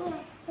นี่ไงพู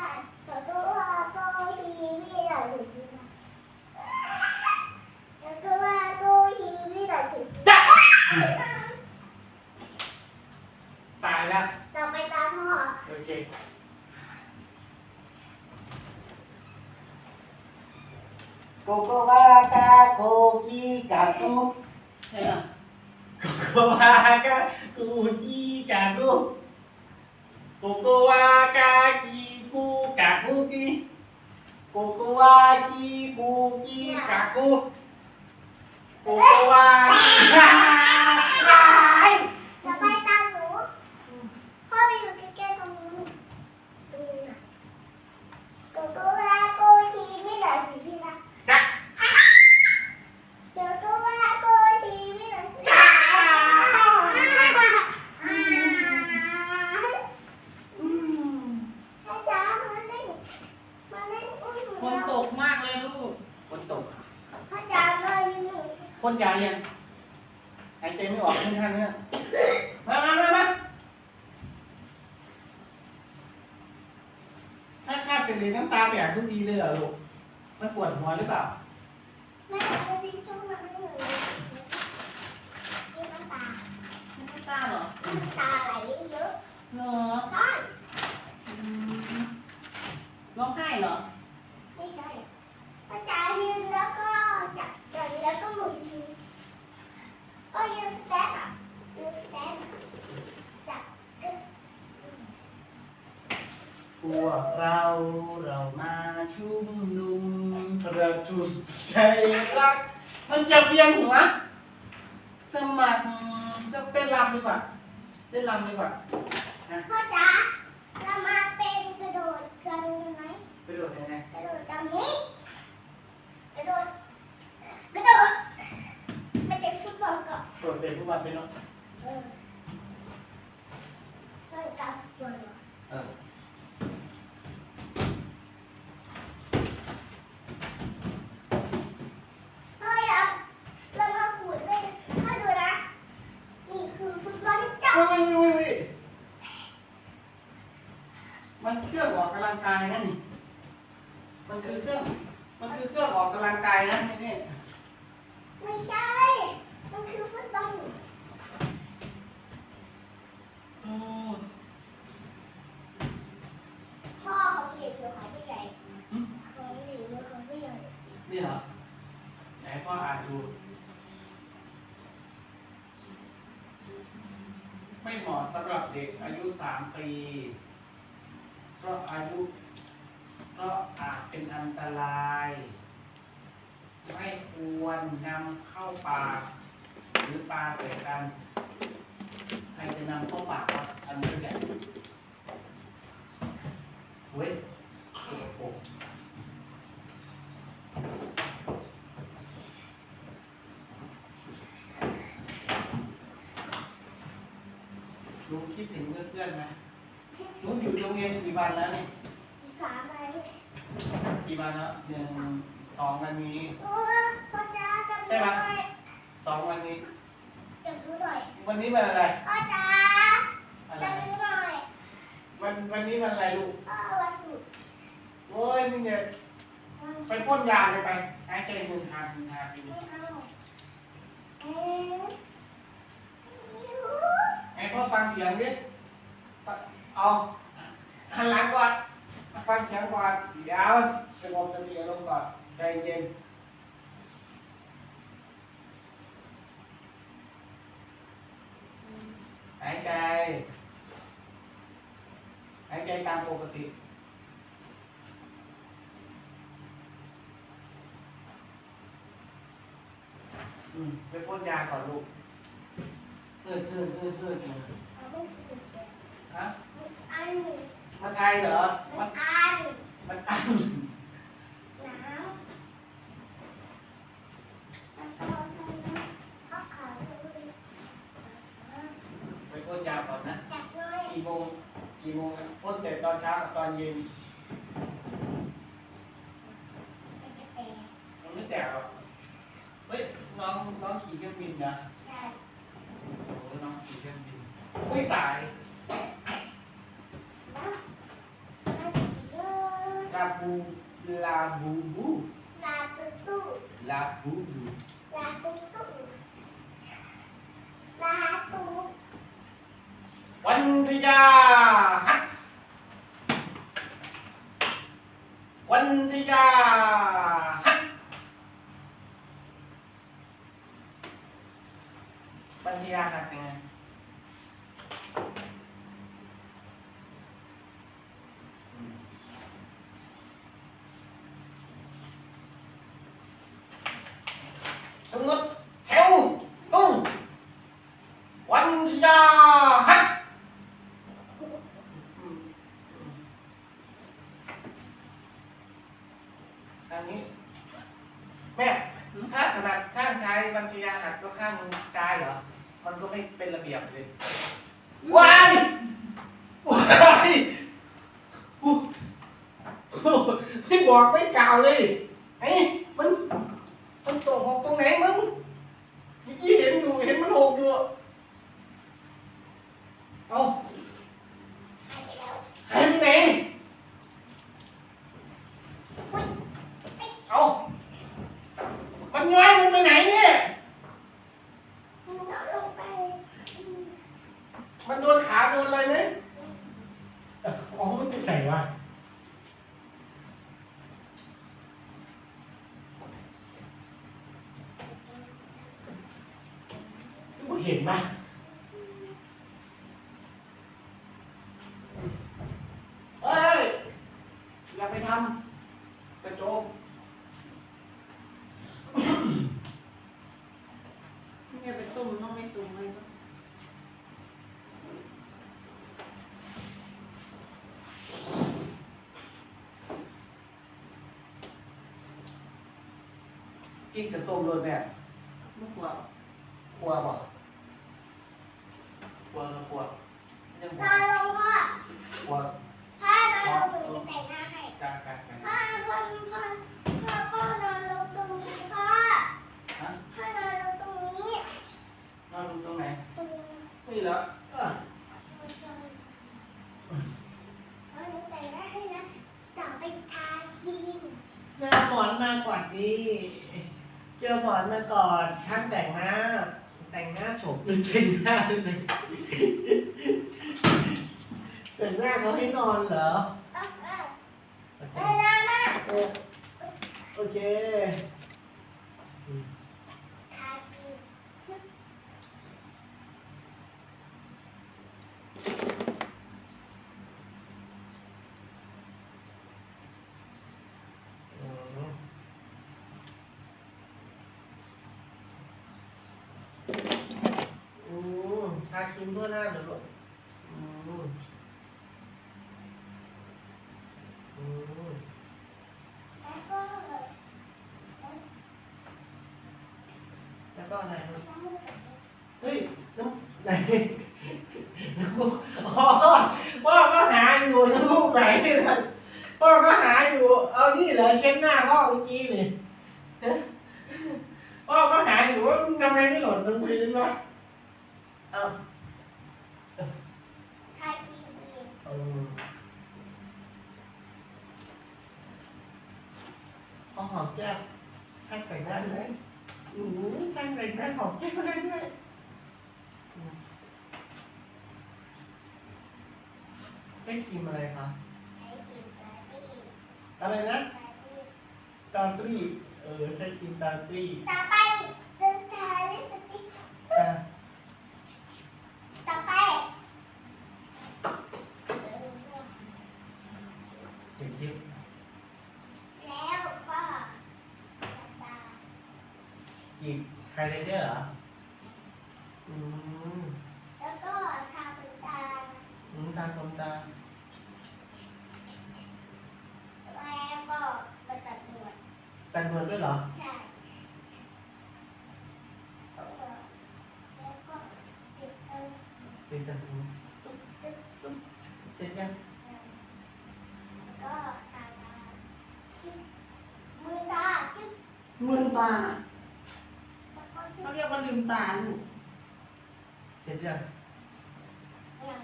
ตัวชี้ที่แบบสีชิ้นนะกดกวาตัวชี้ที่แบบสีชิ้นจ้ะนะตายแล้วต่อไปตามพ่อ โอเคโกโกวากาโกกีกากูใช่เหรอโกโกวากากูกีกากูโกโกวากากีกูกากูกีโกโกวากีกูกีกากู โกโกวากีกาต่อไปตามหนูพ่อไปอยู่ใกล้ๆตรงนู้นตรงนู้นน่ะกดกวาตัวชี้ที่แบบสีชิ้นนะ จ้ะ เดี๋ยวก็ว่าโกชีไม่หนังสืออาจารย์มาเล่นมาเล่นอุ้ยหนู ฝนตกมากเลยลูก ฝนตก อาจารย์มายืนหนู พ่นยายังหายใจไม่ออกขึ้นท่านเนี่ยมามามามาถ้าคาดเสรีน้ำตาแตกทุกทีเลยเหรอลูก มันปวดหัวหรือเปล่าแม่เอาดิช่วยมาให้หนูเลยนี่น้ำตา น้ำตาเหรอ น้ำตาไหลเยอะเหรอใช่อืมร้องไห้เหรอ ไม่ใช่อาจารย์ยืนแล้วก็จับจับ แล้วก็หมุนก็ยืนสแตนอะยืนสแตนจับกึ๊บพวกเราเรามาชุมนุมประจุใจรัก มันจะเวียนหัว สมัครจะเต้นรำดีกว่าเต้นรำดีกว่าพ่อจ๋าเรามาเป็นกระโดดกันไหมไปโดดยังไงกระโดดกันนี้กระโดดกระโดดไม่เตะฟุต บอลก่อนโดดเตะทุกวันไปเนาะเออเล่นกับตบอลเหรอเออเฮ้ยอะเรามาขูดเลยถ้าดูนะ นี่คือฟุตบอลจับเฮ้ยเฮ้ยเฮ้ยมันเครื่องออกกำลังกายนะนี่มันคือเครื่อง มันคือเครื่องออกกำลังกายนะนี่นี่ไม่ใช่ มันคือฟุตบอลโอ้พ่อของเด็กหรือของผู้ใหญ่หึของเด็กหรือของผู้ใหญ่นี่เหรอไหนพ่ออ่านดู ไม่เหมาะสำหรับเด็กอายุสามปี เพราะอายุ เพราะอาจเป็นอันตราย ไม่ควรนำเข้าปาก หรือปลาใส่กันใครจะนำเข้าปากครับอันนี้ใหญ่เว้ยโอ้โหลุงคิดถึงเพื่อนๆไหมลุงอยู่โรงเรียนกี่วันแล้วเนี่ยที่สามอะไรกี่วันแล้วหนึ่งสองวันนี้ โอ้พ่อจ๋าจับดูหน่อยสองวันนี้จับดูหน่อย วันนี้วันอะไรพ่อจ๋าอะไรจับดูหน่อยวันวันนี้วันอะไรลูกพ่อวันศุกร์โอ้ยมึงเนี่ยวันไปพ่นยาเลยไปหายใจมือทามือทาไปดิไม่เอาเอ๊ะไม่รู้ไอ้พ่อฟังเสียงดิเอาหันหลังก่อนฟังเสียงก่อนเดี๋ยวสงบสติอารมณ์ก่อนใจเย็น หายใจ หายใจตามปกติไปพ่นยาก่อนลูกเกิดเกิดเกิดเกิดฮะมันไอเหรอ มันไอมันไอ พ่นยาก่อนนะ จับเลยกี่โมงกี่โมงอะพ่นแต่ตอนเช้ากับตอนเย็นมันจะแตกมันไม่แตกหรอกเฮ้ยน้องน้องขี่เครื่องบินนะใช่โอ้โหน้องขี่เครื่องบินไม่ตายแล้วมันจะเยอะลาบูลาบูบูลาตุ๊ตุ๊ลาบูบูลาตุ๊ตุ๊ลาตุ๊ วันทยาฮักวันทยาฮักวันทยาฮัเป็นไงอืมทั้งหมดแถวตุ้งวันทยาฮัก อันนี้ แม่ถ้าถนัดข้างซ้ายบรรทยาหักก็ข้างซ้ายเหรอ มันก็ไม่เป็นระเบียบเลยว้ายว้ายอู้หูไม่บอกไม่กล่าวเลยไอ้มัน มันตกหกตรงไหนมึงเมื่อกี้เห็นอยู่เห็นมันหกอยู่เอา หายไปแล้ว หายไปไหน เอามันย้ายมันไปไหนเนี่ย มันน้อยลงไป มันโดนขาโดนอะไรไหมเอ้าอ๋อ มันไปใส่วะกูเห็นปะเฮ้ย อย่าไปทำกระโจมเนี่ยไปตุ้มน้องไม่สูงเลยก็ กินกระต้มรสเนี่ยไม่กลัวกลัวบ่กลัวก็กลัวยังนอนลงพ่อกลัวพ่อนอนลงหนูจะแต่งหน้าให้กลางกลางกลางพ่อพ่อพ่อพ่อพ่อนอนลงตรงนี้พ่อฮะพ่อนอนลงตรงนี้นอนตรงไหนตรงนี้นี่เหรออะพ่อหนูแต่งหน้าให้นะต่อไปทาครีมแม่เอาหมอนมาก่อนดิ เจอหมอนมาก่อนช่างแต่งหน้า แต่งหน้าโฉบหรือแต่งหน้าเลยแต่งหน้าเขาให้นอนเหรอเออเออโอเคเออนามาเออโอเค ทาครีมชึบ อืมอืาครีมทั่วหน้าเดี๋ยวลูกอืมอืมแล้วก็อะไรลูกน้ำมือกับเฮ้ยน้ำไหนน้ำมูกอ๋อพ่อก็หาอยู่น้ำมูกไหนะพ่อก็หาอยู่ เอานี่เหรอเช็ดหน้าพ่อเมื่อกี้นี่ฮะพ่อก็หาอยู่ว่าทำไมไม่หล่นตรงพื้นวะ เอาทาครีมอีกเอาเอาหอมแก้มให้ใส่หน้าด้วยอือช่างใส่หน้าหอมแก้มได้ด้วยอืมให้ครีมอะไรคะใช้ครีมตาตี้อะไรนะตาตี้ตาตรีเออใช้ครีมตาตรีต่อไปจะทาลิปสติก อะ ต่อไป เก็บคลิป แล้วก็ตา อีกตไฮไลเดอร์เหรอ อืมแล้วก็ทาเป็นตาอืมตาคมตา แล้วก็ไปตัดหนวดแต่งหนวดด้วยเหรอ ใช่แล้วก็ติดเอวเป็นแต่งหนวดตุ๊บตุ๊บตุ๊บเสร็จยังแล้วก็ตาตาชิบมือตาชิบมือตาแล้วก็ชิบ เขาเรียกว่า ลืมตาลูกเสร็จยังอย่าง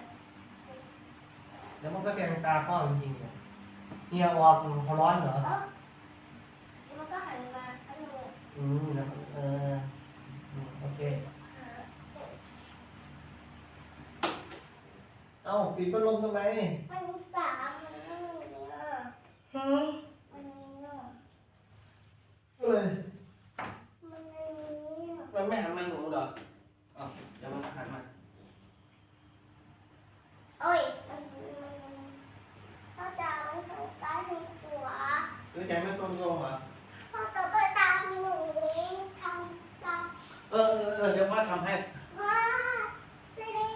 แล้วมันก็แกงตาพ่อจริงๆเนี่ยเฮียออกเขาร้อนเหรอเออแล้วมันก็หันมาข้างหนูอืมแล้วเอออืมโอเค หา เอ้าปิดพัดลมทำไม มันสามมันนี่เนี่ย ฮะ มันนี่เนาะ เอ้ย มันนี่เนี่ย มันไม่หันมาหนูเหรออ๋อเดี๋ยวมันหันมา เอ้ยมันมันพ่อจะมันทางซ้ายทางขวาคือใจไม่ตรงโยงเหรอพ่อจะไปตามหนูทางตามเออเออเออเดี๋ยวพ่อทำให้ว่าไม่ได้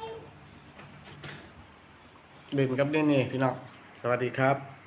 เล่นกับเล่นนี่พี่น้อง สวัสดีครับ